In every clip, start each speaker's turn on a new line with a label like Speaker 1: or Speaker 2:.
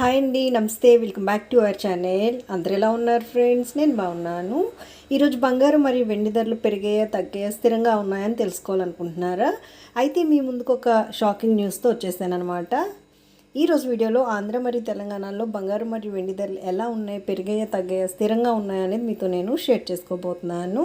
Speaker 1: Hi అండి నమస్తే. Welcome back to our channel అందరు ఎలా ఉన్నారు ఫ్రెండ్స్ నేను బాగున్నాను. ఈరోజు బంగారం మరియు వెండి ధరలు పెరిగాయా తగ్గాయా స్థిరంగా ఉన్నాయని తెలుసుకోవాలనుకుంటున్నారా? అయితే మీ ముందుకు ఒక షాకింగ్ న్యూస్తో వచ్చేసాను అనమాట ఈరోజు వీడియోలో ఆంధ్ర మరియు తెలంగాణలో బంగారం మరియు వెండి ధరలు ఎలా ఉన్నాయి పెరిగాయా తగ్గాయా స్థిరంగా ఉన్నాయనేది మీతో నేను షేర్ చేసుకోబోతున్నాను.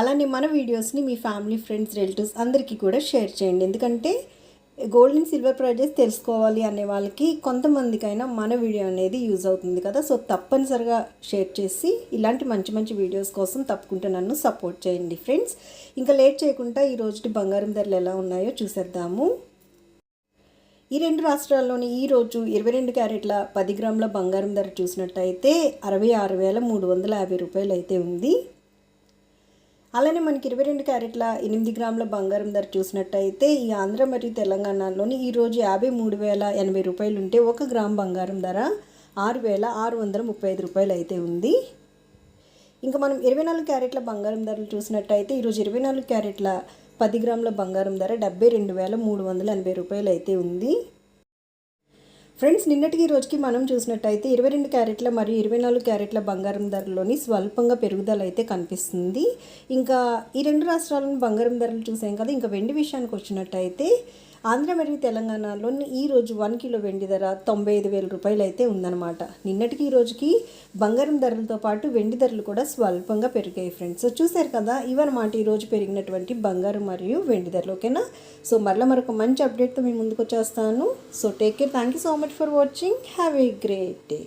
Speaker 1: అలానే మన వీడియోస్ని మీ ఫ్యామిలీ ఫ్రెండ్స్ రిలేటివ్స్ అందరికీ కూడా షేర్ చేయండి. ఎందుకంటే గోల్డ్ అండ్ సిల్వర్ ప్రైజెస్ తెలుసుకోవాలి అనే వాళ్ళకి కొంతమందికైనా మన వీడియో అనేది యూజ్ అవుతుంది కదా. సో తప్పనిసరిగా షేర్ చేసి ఇలాంటి మంచి మంచి వీడియోస్ కోసం తప్పకుండా నన్ను సపోర్ట్ చేయండి ఫ్రెండ్స్. ఇంకా లేట్ చేయకుండా ఈ రోజుటి బంగారం ధరలు ఎలా ఉన్నాయో చూసేద్దాము. ఈ రెండు రాష్ట్రాల్లోని ఈ రోజు ఇరవై రెండు క్యారెట్ల పది గ్రాముల బంగారం ధర చూసినట్టయితే అరవై ఆరు వేల మూడు వందల యాభై రూపాయలు అయితే ఉంది. అలానే మనకి ఇరవై రెండు క్యారెట్ల ఎనిమిది గ్రాముల బంగారం ధర చూసినట్టయితే ఈ ఆంధ్ర మరియు తెలంగాణలోని ఈరోజు యాభై మూడు వేల ఎనభై రూపాయలు ఉంటే ఒక గ్రామ్ బంగారం ధర ఆరు వేల ఆరు వందల ముప్పై ఐదు రూపాయలు అయితే ఉంది. ఇంకా మనం ఇరవై నాలుగు క్యారెట్ల బంగారం ధరలు చూసినట్టయితే ఈరోజు ఇరవై నాలుగు క్యారెట్ల పది గ్రాముల బంగారం ధర డెబ్బై రెండు వేల మూడు వందల ఎనభై రూపాయలు అయితే ఉంది. ఫ్రెండ్స్ నిన్నటికి రోజుకి మనం చూసినట్టయితే ఇరవై రెండు క్యారెట్ల మరియు ఇరవై నాలుగు క్యారెట్ల బంగారం ధరలోని స్వల్పంగా పెరుగుదల అయితే కనిపిస్తుంది. ఇంకా ఈ రెండు రాష్ట్రాలను బంగారం ధరలు చూసాం కదా ఇంకా వెండి విషయానికి వచ్చినట్టయితే ఆంధ్ర మరియు తెలంగాణలోని ఈరోజు వన్ కిలో వెండి ధర తొంభై ఐదు వేల రూపాయలు అయితే ఉందన్నమాట. నిన్నటికి ఈ రోజుకి బంగారం ధరలతో పాటు వెండి ధరలు కూడా స్వల్పంగా పెరిగాయి ఫ్రెండ్స్. సో చూసారు కదా ఇవన్నమాట ఈరోజు పెరిగినటువంటి బంగారం మరియు వెండి ధరలు ఓకేనా? సో మరలా మరొక మంచి అప్డేట్తో మేము ముందుకు వచ్చేస్తాను. So take care thank you so much for watching have a great day